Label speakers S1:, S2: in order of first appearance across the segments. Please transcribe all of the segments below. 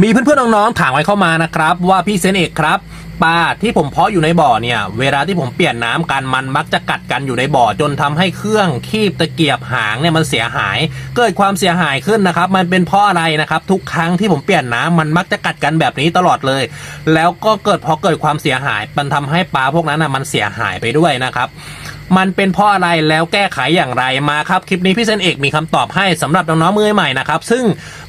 S1: มีเพื่อนๆน้องๆถามไว้เข้ามานะครับ ว่าพี่เซนเอกครับปลาที่ผมเพาะอยู่ในบ่อเนี่ย เวลาที่ผมเปลี่ยนน้ำกันมันมักจะกัดกันอยู่ในบ่อจนทำให้เครื่องคีบตะเกียบหางเนี่ยมันเสียหาย เกิดความเสียหายขึ้นนะครับ มันเป็นเพราะอะไรนะครับ ทุกครั้งที่ผมเปลี่ยนน้ำมันมักจะกัดกันแบบนี้ตลอดเลย แล้วก็เกิดพอเกิดความเสียหาย มันทำให้ปลาพวกนั้นนะมันเสียหายไปด้วยนะครับ มันเป็นเพราะอะไรแล้วแก้ไขอย่างไรมาครับ คลิปนี้พี่เซนเอกมีคำตอบให้สำหรับน้องๆมือใหม่นะครับ ซึ่ง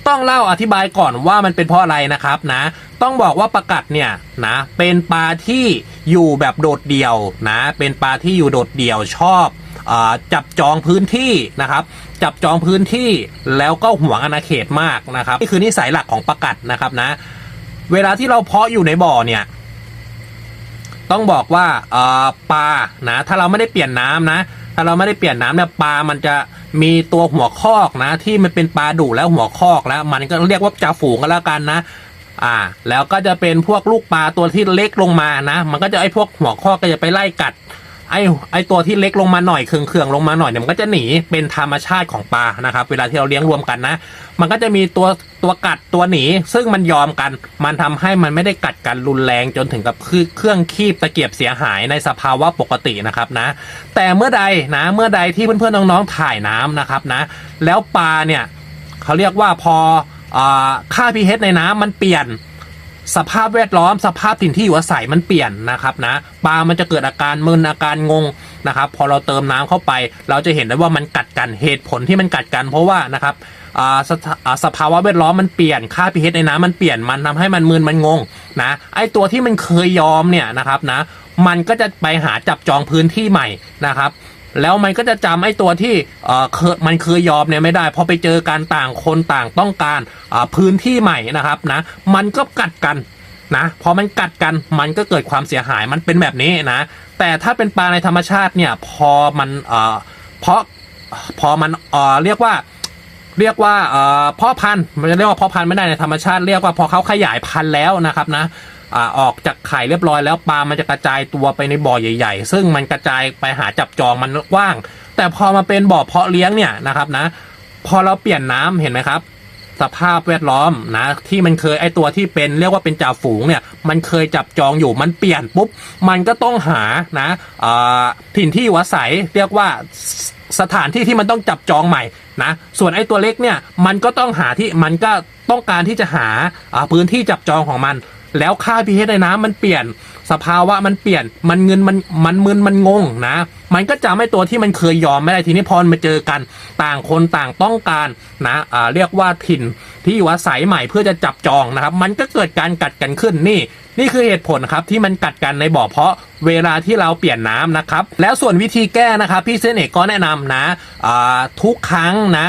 S1: ต้องเล่าอธิบายก่อนว่ามันเป็นเพราะอะไรนะครับนะ ต้องบอกว่าประกัดเนี่ยนะเป็นปลาที่อยู่แบบโดดเดี่ยวนะ เป็นปลาที่อยู่โดดเดี่ยวชอบอจับจองพื้นที่นะครับ จับจองพื้นที่แล้วก็ห่วงอาณาเขตมากนะครับนี่คือนิสัยหลักของประกัดนะครับนะ เวลาที่เราเพาะอยู่ในบ่อเนี่ย ต้องบอกว่าเอ่อปลานะถ้าเราไม่ได้เปลี่ยนน้ำนะ ถ้าเราไม่ได้เปลี่ยนน้ำเนี่ยปลามันจะมีตัวหัวคอกนะ ที่มันเป็นปลาดุแล้วหัวคอกแล้ว มันก็เรียกว่าจ่าฝูงก็แล้วกันนะอ่าแล้วก็จะเป็นพวกลูกปลาตัวที่เล็กลงมานะ มันก็จะไอ้พวกหัวคอกก็จะไปไล่กัด ไอ้ไอ้ตัวที่เล็กลงมาหน่อยเคืองๆลงมาหน่อยเนี่ยมันก็จะหนีเป็นธรรมชาติของปลานะครับ เวลาที่เราเลี้ยงรวมกันนะ มันก็จะมีตัวตัวกัดตัวหนี ซึ่งมันยอมกัน มันทำให้มันไม่ได้กัดกันรุนแรงจนถึงกับคือเครื่องคีบตะเกียบเสียหายในสภาวะปกตินะครับนะ แต่เมื่อใดนะเมื่อใดที่เพื่อนๆน้องๆถ่ายน้ำนะครับนะ แล้วปลาเนี่ยเขาเรียกว่าพออาค่า pH ในน้ำมันเปลี่ยน สภาพแวดล้อมสภาพถิ่นที่อยู่อาศัยมันเปลี่ยนนะครับนะปลามันจะเกิดอาการมึนอาการงงนะครับ พอเราเติมน้ำเข้าไป เราจะเห็นได้ว่ามันกัดกันเหตุผลที่มันกัดกันเพราะว่านะครับอ่าสสภาวะแวดล้อมมันเปลี่ยนค่า pH ในน้ำมันเปลี่ยนมันทำให้มันมึนมันงงนะไอตัวที่มันเคยยอมเนี่ยนะครับนะมันก็จะไปหาจับจองพื้นที่ใหม่นะครับ แล้วมันก็จะจำไอ้ตัวที่เออเคยมันเคยยอมเนี่ยไม่ได้พอไปเจอการต่างคนต่างต้องการพื้นที่ใหม่นะครับนะมันก็กัดกันนะพอมันกัดกันมันก็เกิดความเสียหายมันเป็นแบบนี้นะ แต่ถ้าเป็นปลาในธรรมชาติเนี่ยพอมันเอ่อเพราะพอมันเอ่อเรียกว่าเรียกว่าเอ่อพ่อพันธุ์มันจะเรียกว่าพ่อพันธุ์ไม่ได้ในธรรมชาติเรียกว่าพอเขาขยายพันธุ์แล้วนะครับนะ อออกจากไข่เรียบร้อยแล้วปลามันจะกระจายตัวไปในบ่อใหญ่ ๆ ซึ่งมันกระจายไปหาจับจองมันกว้าง แต่พอมาเป็นบ่อเพาะเลี้ยงเนี่ยนะครับนะ พอเราเปลี่ยนน้ำเห็นไหมครับ สภาพแวดล้อมนะที่มันเคยไอตัวที่เป็นเรียกว่าเป็นจ่าฝูงเนี่ยมันเคยจับจองอยู่มันเปลี่ยนปุ๊บมันก็ต้องหานะอ่าถิ่นที่อยู่อาศัยเรียกว่าสถานที่ที่มันต้องจับจองใหม่นะส่วนไอตัวเล็กเนี่ยมันก็ต้องหาที่มันก็ต้องการที่จะหาพื้นที่จับจองของมัน แล้วค่า pH ในน้ำมันเปลี่ยน สภาวะมันเปลี่ยน มันเงินมันมันมึนมันงงนะ มันก็จำไอ้ตัวที่มันเคยยอมไม่ได้ทีนี้พอมาเจอกันต่างคนต่างต้องการนะอ่าเรียกว่าถิ่นที่อยู่อาศัยใหม่เพื่อจะจับจองนะครับ มันก็เกิดการกัดกันขึ้นนี่นี่คือเหตุผลครับที่มันกัดกันในบ่อเพาะเวลาที่เราเปลี่ยนน้ำนะครับ แล้วส่วนวิธีแก้นะครับพี่เซนเอกก็แนะนำนะอ่าทุกครั้งนะ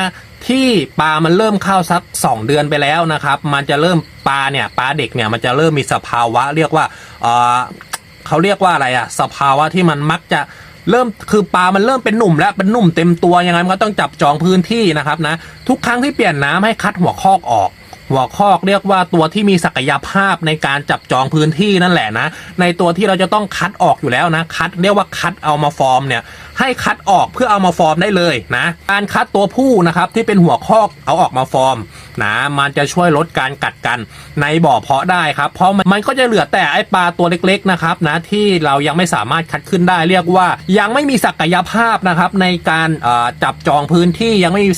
S1: ที่ปลามันเริ่มเข้าสัก 2 เดือนไปแล้วนะครับ มันจะเริ่มปลาเนี่ยปลาเด็กเนี่ยมันจะเริ่มมีสภาวะ เรียกว่าเออเขาเรียกว่าอะไรอะสภาวะที่มันมักจะเริ่มคือปลามันเริ่มเป็นหนุ่มแล้วเป็นหนุ่มเต็มตัวยังไงมันก็ต้องจับจองพื้นที่นะครับนะทุกครั้งที่เปลี่ยนน้ำให้คัดหัวคอกออก หัวคอกเรียกว่าตัวที่มีศักยภาพในการจับจองพื้นที่นั่นแหละนะ ในตัวที่เราจะต้องคัดออกอยู่แล้วนะคัดเรียกว่าคัดเอามาฟอร์มเนี่ยให้คัดออกเพื่อเอามาฟอร์มได้เลยนะ การคัดตัวผู้นะครับที่เป็นหัวคอกเอาออกมาฟอร์มนะมันจะช่วยลดการกัดกันในบ่อเพาะได้ครับ เพราะมันก็จะเหลือแต่ไอปลาตัวเล็กๆนะครับนะที่เรายังไม่สามารถคัดขึ้นได้เรียกว่า ยังไม่มีศักยภาพนะครับในการจับจองพื้นที่ยังไม่มี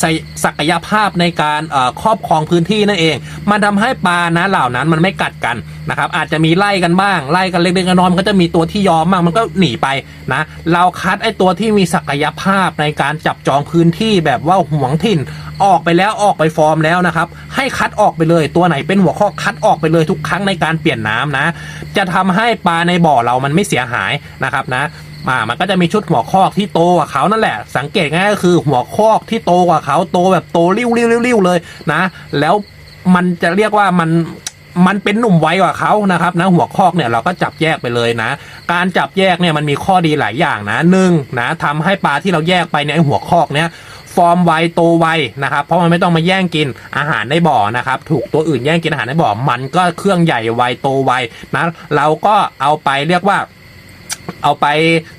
S1: ศักยภาพในการครอบครองพื้นที่นั่นเอง มันทำให้ปลานะเหล่านั้นมันไม่กัดกันนะครับอาจจะมีไล่กันบ้างไล่กันเล็กๆน้อยๆมันก็จะมีตัวที่ยอมบ้างมันก็หนีไปนะเราคัดไอตัวที่มีศักยภาพในการจับจองพื้นที่แบบว่าหวงถิ่น ออกไปแล้วออกไปฟอร์มแล้วนะครับ ให้คัดออกไปเลยตัวไหนเป็นหัวข้อคัดออกไปเลยทุกครั้งในการเปลี่ยนน้ำนะ จะทำให้ปลาในบ่อเรามันไม่เสียหายนะครับนะอ่ามันก็จะมีชุดหัวคอกที่โตกว่าเขานั่นแหละ สังเกตง่ายก็คือหัวคอกที่โตกว่าเขาโตแบบโตริ้วริ้วริ้วเลยนะ แล้วมันจะเรียกว่ามันมันเป็นหนุ่มไวกว่าเขานะครับนะหัวคอกเนี่ยเราก็จับแยกไปเลยนะ การจับแยกเนี่ยมันมีข้อดีหลายอย่างนะหนึ่งนะทำให้ปลาที่เราแยกไปเนี่ยหัวคอกเนี่ย ฟอร์มไวโตไวนะครับเพราะมันไม่ต้องมาแย่งกินอาหารในบ่อนะครับถูกตัวอื่นแย่งกินอาหารในบ่อมันก็เครื่องใหญ่ไวโตไวนะเราก็เอาไปเรียกว่า เอาไป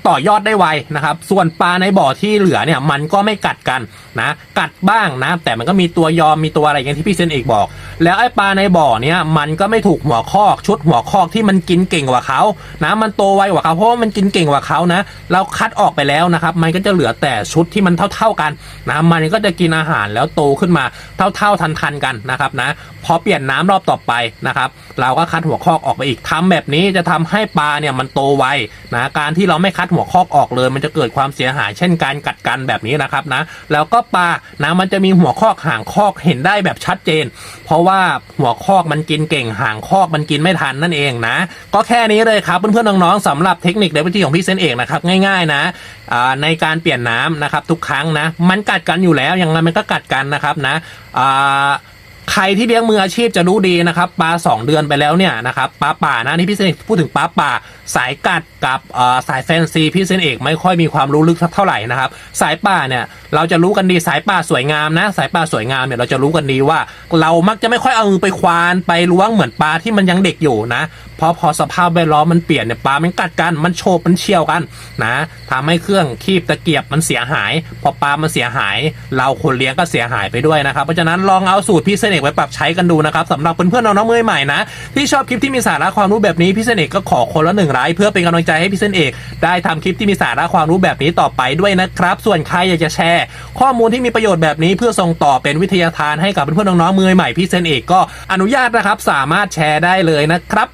S1: ต่อยอดได้ไวนะครับ ส่วนปลาในบ่อที่เหลือเนี่ยมันก็ไม่กัดกันนะกัดบ้างนะแต่มันก็มีตัวยอมมีตัวอะไรอย่างที่พี่เซนเอกบอก แล้วไอ้ปลาในบ่อเนี่ยมันก็ไม่ถูกหัวคอกชุดหัวคอกที่มันกินเก่งกว่าเขานะมันโตไวกว่าเขาเพราะว่ามันกินเก่งกว่าเขานะเราคัดออกไปแล้วนะครับ มันก็จะเหลือแต่ชุดที่มันเท่า ๆกันนะมันก็จะกินอาหารแล้วโตขึ้นมาเท่า ๆทันๆกันนะครับนะพอเปลี่ยนน้ำรอบต่อไปนะครับ เราก็คัดหัวคอกออกไปอีกทำแบบนี้จะทำให้ปลาเนี่ยมันโตไวนะการที่เราไม่คัดหัวคอกออกเลย มันจะเกิดความเสียหาย เช่นการกัดกันแบบนี้นะครับนะ แล้วก็ปลานะมันจะมีหัวคอกหางคอกเห็นได้แบบชัดเจน เพราะว่าหัวคอกมันกินเก่งหางคอกมันกินไม่ทันนั่นเองนะ ก็แค่นี้เลยครับเพื่อนๆน้องๆสำหรับเทคนิคเดวิธีของพี่เซนเอกนะครับง่าย ๆนะในการเปลี่ยนน้ำนะครับทุกครั้งนะ มันกัดกันอยู่แล้วอย่างไรมันก็กัดกันนะครับนะอ่า ใครที่เลี้ยงมืออาชีพจะรู้ดีนะครับปลาสองเดือนไปแล้วเนี่ยนะครับปลาป่านะที่พี่เซนเอกพูดถึงปลาป่า สายกัดกับสายแฟนซีพี่เซนเอกไม่ค่อยมีความรู้ลึกเท่าไหร่นะครับสายป่าเนี่ยเราจะรู้กันดีสายป่าสวยงามนะ สายป่าสวยงามเนี่ยเราจะรู้กันดีว่า เรามักจะไม่ค่อยเอามือไปควานไปล้วงเหมือนปลาที่มันยังเด็กอยู่นะเพราะพอสภาพแวดล้อมมันเปลี่ยนเนี่ยปลามันกัดกันมันโฉบมันเชี่ยวกันนะทำให้เครื่องคีบตะเกียบมันเสียหาย พอปลามันเสียหาย เราคนเลี้ยงก็เสียหายไปด้วยนะครับเพราะฉะนั้นลองเอาสูตรพี่เซนเอกไปปรับใช้กันดูนะครับสำหรับเพื่อนๆน้องๆมือใหม่นะที่ชอบคลิปที่มีสาระความรู้แบบนี้พี่เซนเอกก็ขอคนละหนึ่งไลค์เพื่อเป็นกำลังใจให้พี่เซนเอกได้ทำคลิปที่มีสาระความรู้แบบนี้ต่อไปด้วยนะครับ ส่วนใครอยากจะแชร์ ข้อมูลที่มีประโยชน์แบบนี้เพื่อส่งต่อเป็นวิทยาทานให้กับเพื่อนๆน้องๆมือใหม่พี่เซนเอกก็อนุญาตนะครับสามารถแชร์ได้เลยนะครับ